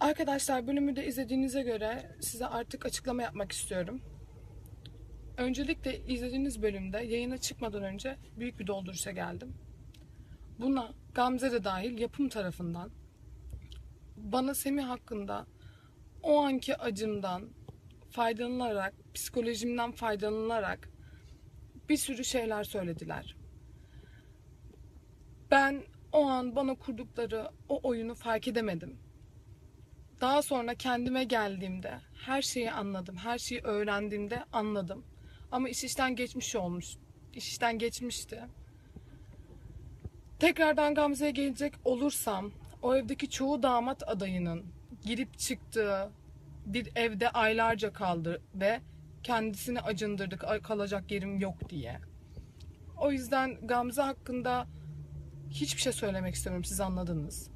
Arkadaşlar bölümü de izlediğinize göre size artık açıklama yapmak istiyorum. Öncelikle izlediğiniz bölümde yayına çıkmadan önce büyük bir dolduruşa geldim. Buna Gamze de dahil yapım tarafından bana Semih hakkında o anki acımdan faydalanarak, psikolojimden faydalanarak bir sürü şeyler söylediler. Ben o an bana kurdukları o oyunu fark edemedim. Daha sonra kendime geldiğimde her şeyi anladım. Her şeyi öğrendiğimde anladım. Ama iş işten geçmiş olmuş. İş işten geçmişti. Tekrardan Gamze'ye gelecek olursam o evdeki çoğu damat adayının girip çıktığı bir evde aylarca kaldı ve kendisini acındırdık "Ay, kalacak yerim yok diye. O yüzden Gamze hakkında hiçbir şey söylemek istemiyorum siz anladınız.